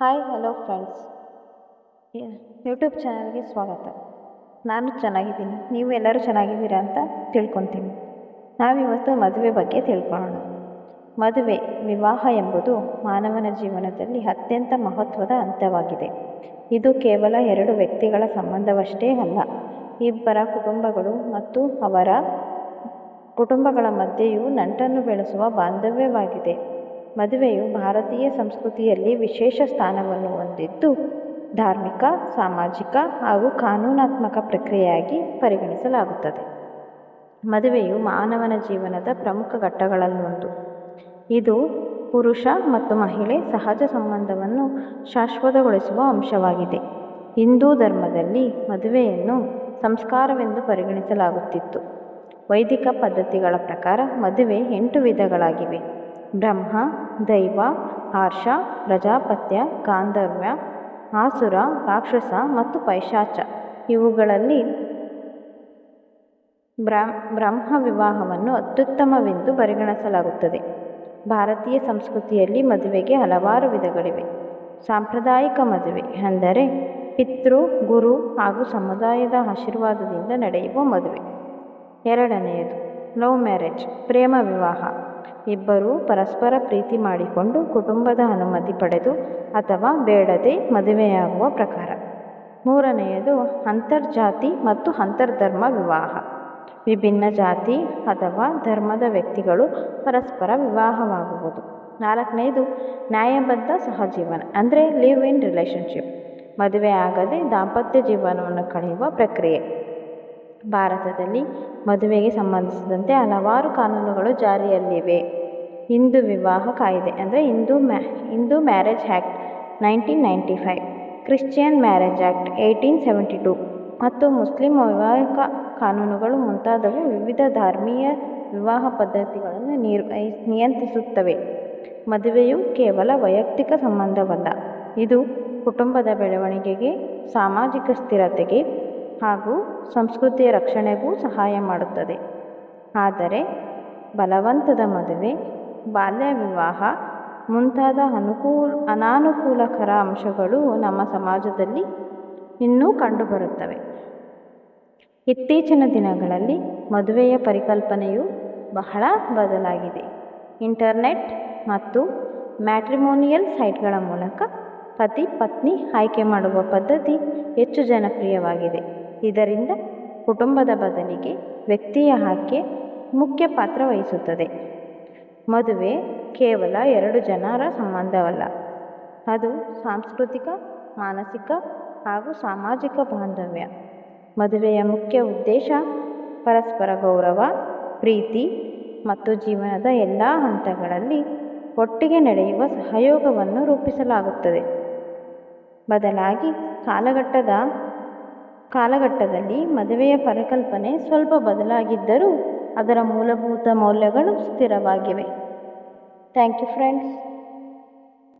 Hi hello friends YouTube ಚಾನಲ್ಗೆ ಸ್ವಾಗತ. ನಾನು ಚೆನ್ನಾಗಿದ್ದೀನಿ. ನೀವು ಎಲ್ಲರೂ ಚೆನ್ನಾಗಿದ್ದೀರಾ ಅಂತ ತಿಳ್ಕೊತೀನಿ. ನಾವಿವತ್ತು ಮದುವೆ ಬಗ್ಗೆ ತಿಳ್ಕೊಳ್ಳೋಣ. ಮದುವೆ, ವಿವಾಹ ಎಂಬುದು ಮಾನವನ ಜೀವನದಲ್ಲಿ ಅತ್ಯಂತ ಮಹತ್ವದ ಹಂತವಾಗಿದೆ ಇದು ಕೇವಲ ಎರಡು ವ್ಯಕ್ತಿಗಳ ಸಂಬಂಧವಷ್ಟೇ ಅಲ್ಲ. ಇಬ್ಬರ ಕುಟುಂಬಗಳು ಮತ್ತು ಅವರ ಕುಟುಂಬಗಳ ಮಧ್ಯೆಯೂ ನಂಟನ್ನು ಬೆಳೆಸುವ ಬಾಂಧವ್ಯವಾಗಿದೆ. ಮದುವೆಯು ಭಾರತೀಯ ಸಂಸ್ಕೃತಿಯಲ್ಲಿ ವಿಶೇಷ ಸ್ಥಾನವನ್ನು ಹೊಂದಿದ್ದು, ಧಾರ್ಮಿಕ, ಸಾಮಾಜಿಕ ಹಾಗೂ ಕಾನೂನಾತ್ಮಕ ಪ್ರಕ್ರಿಯೆಯಾಗಿ ಪರಿಗಣಿಸಲಾಗುತ್ತದೆ. ಮದುವೆಯು ಮಾನವನ ಜೀವನದ ಪ್ರಮುಖ ಘಟ್ಟಗಳಲ್ಲೊಂದು. ಇದು ಪುರುಷ ಮತ್ತು ಮಹಿಳೆ ಸಹಜ ಸಂಬಂಧವನ್ನು ಶಾಶ್ವತಗೊಳಿಸುವ ಅಂಶವಾಗಿದೆ. ಹಿಂದೂ ಧರ್ಮದಲ್ಲಿ ಮದುವೆಯನ್ನು ಸಂಸ್ಕಾರವೆಂದು ಪರಿಗಣಿಸಲಾಗುತ್ತಿತ್ತು. ವೈದಿಕ ಪದ್ಧತಿಗಳ ಪ್ರಕಾರ ಮದುವೆ ಎಂಟು ವಿಧಗಳಾಗಿವೆ. ಬ್ರಹ್ಮ, ದೈವ, ಹರ್ಷ, ಪ್ರಜಾಪತ್ಯ ಗಾಂಧವ್ಯ ಆಸುರ, ರಾಕ್ಷಸ ಮತ್ತು ಪೈಶಾಚ. ಇವುಗಳಲ್ಲಿ ಬ್ರಹ್ಮ ವಿವಾಹವನ್ನು ಅತ್ಯುತ್ತಮವೆಂದು ಪರಿಗಣಿಸಲಾಗುತ್ತದೆ. ಭಾರತೀಯ ಸಂಸ್ಕೃತಿಯಲ್ಲಿ ಮದುವೆಗೆ ಹಲವಾರು ವಿಧಗಳಿವೆ. ಸಾಂಪ್ರದಾಯಿಕ ಮದುವೆ ಅಂದರೆ ಪಿತೃ, ಗುರು ಹಾಗೂ ಸಮುದಾಯದ ಆಶೀರ್ವಾದದಿಂದ ನಡೆಯುವ ಮದುವೆ. ಎರಡನೆಯದು ಲವ್ ಮ್ಯಾರೇಜ್, ಪ್ರೇಮ ವಿವಾಹ ಇಬ್ಬರೂ ಪರಸ್ಪರ ಪ್ರೀತಿ ಮಾಡಿಕೊಂಡು ಕುಟುಂಬದ ಅನುಮತಿ ಪಡೆದು ಅಥವಾ ಬೇಡದೆ ಮದುವೆಯಾಗುವ ಪ್ರಕಾರ. ಮೂರನೆಯದು, ಅಂತರ್ಜಾತಿ ಮತ್ತು ಅಂತರ್ಧರ್ಮ ವಿವಾಹ. ವಿಭಿನ್ನ ಜಾತಿ ಅಥವಾ ಧರ್ಮದ ವ್ಯಕ್ತಿಗಳು ಪರಸ್ಪರ ವಿವಾಹವಾಗುವುದು. ನಾಲ್ಕನೇದು ನ್ಯಾಯಬದ್ಧ ಸಹಜೀವನ, ಅಂದರೆ ಲಿವ್ ಇನ್ ರಿಲೇಷನ್ಶಿಪ್ ಮದುವೆ ಆಗದೆ ದಾಂಪತ್ಯ ಜೀವನವನ್ನು ಕಳೆಯುವ ಪ್ರಕ್ರಿಯೆ. ಭಾರತದಲ್ಲಿ ಮದುವೆಗೆ ಸಂಬಂಧಿಸಿದಂತೆ ಹಲವಾರು ಕಾನೂನುಗಳು ಜಾರಿಯಲ್ಲಿವೆ. ಹಿಂದೂ ವಿವಾಹ ಕಾಯಿದೆ ಅಂದರೆ Hindu ma, Hindu marriage act nineteen ninety five, Christian marriage act eighteen seventy two ಮತ್ತು ಮುಸ್ಲಿಂ ವಿವಾಹಕ ಕಾನೂನುಗಳು ಮುಂತಾದವು ವಿವಿಧ ಧಾರ್ಮೀಯ ವಿವಾಹ ಪದ್ಧತಿಗಳನ್ನು ನಿರ್ವಹಿ ನಿಯಂತ್ರಿಸುತ್ತವೆ. ಮದುವೆಯು ಕೇವಲ ವೈಯಕ್ತಿಕ ಸಂಬಂಧವಲ್ಲ, ಇದು ಕುಟುಂಬದ ಬೆಳವಣಿಗೆಗೆ, ಸಾಮಾಜಿಕ ಸ್ಥಿರತೆಗೆ ಹಾಗೂ ಸಂಸ್ಕೃತಿಯ ರಕ್ಷಣೆಗೂ ಸಹಾಯ ಮಾಡುತ್ತದೆ. ಆದರೆ ಬಲವಂತದ ಮದುವೆ, ಬಾಲ್ಯ ವಿವಾಹ, ಮುಂತಾದ ಅನುಕೂಲ, ಅನಾನುಕೂಲಕರ ಅಂಶಗಳು ನಮ್ಮ ಸಮಾಜದಲ್ಲಿ ಇನ್ನೂ ಕಂಡುಬರುತ್ತವೆ. ಇತ್ತೀಚಿನ ದಿನಗಳಲ್ಲಿ ಮದುವೆಯ ಪರಿಕಲ್ಪನೆಯು ಬಹಳ ಬದಲಾಗಿದೆ. ಇಂಟರ್ನೆಟ್ ಮತ್ತು ಮ್ಯಾಟ್ರಿಮೋನಿಯಲ್ ಸೈಟ್ಗಳ ಮೂಲಕ ಪತಿ ಪತ್ನಿ ಆಯ್ಕೆ ಮಾಡುವ ಪದ್ಧತಿ ಹೆಚ್ಚು ಜನಪ್ರಿಯವಾಗಿದೆ. ಇದರಿಂದ ಕುಟುಂಬದ ಬದಲಿಗೆ ವ್ಯಕ್ತಿಯ ಆಯ್ಕೆ ಮುಖ್ಯ ಪಾತ್ರ ವಹಿಸುತ್ತದೆ. ಮದುವೆ ಕೇವಲ ಎರಡು ಜನರ ಸಂಬಂಧವಲ್ಲ. ಅದು ಸಾಂಸ್ಕೃತಿಕ, ಮಾನಸಿಕ ಹಾಗೂ ಸಾಮಾಜಿಕ ಬಾಂಧವ್ಯ. ಮದುವೆಯ ಮುಖ್ಯ ಉದ್ದೇಶ ಪರಸ್ಪರ ಗೌರವ, ಪ್ರೀತಿ ಮತ್ತು ಜೀವನದ ಎಲ್ಲ ಹಂತಗಳಲ್ಲಿ ಒಟ್ಟಿಗೆ ನಡೆಯುವ ಸಹಯೋಗವನ್ನು ರೂಪಿಸಲಾಗುತ್ತದೆ. ಬದಲಾಗಿ ಕಾಲಘಟ್ಟದ ಕಾಲಘಟ್ಟದಲ್ಲಿ ಮದುವೆಯ ಪರಿಕಲ್ಪನೆ ಸ್ವಲ್ಪ ಬದಲಾಗಿದ್ದರೂ ಅದರ ಮೂಲಭೂತ ಮೌಲ್ಯಗಳು ಸ್ಥಿರವಾಗಿವೆ. Thank you friends.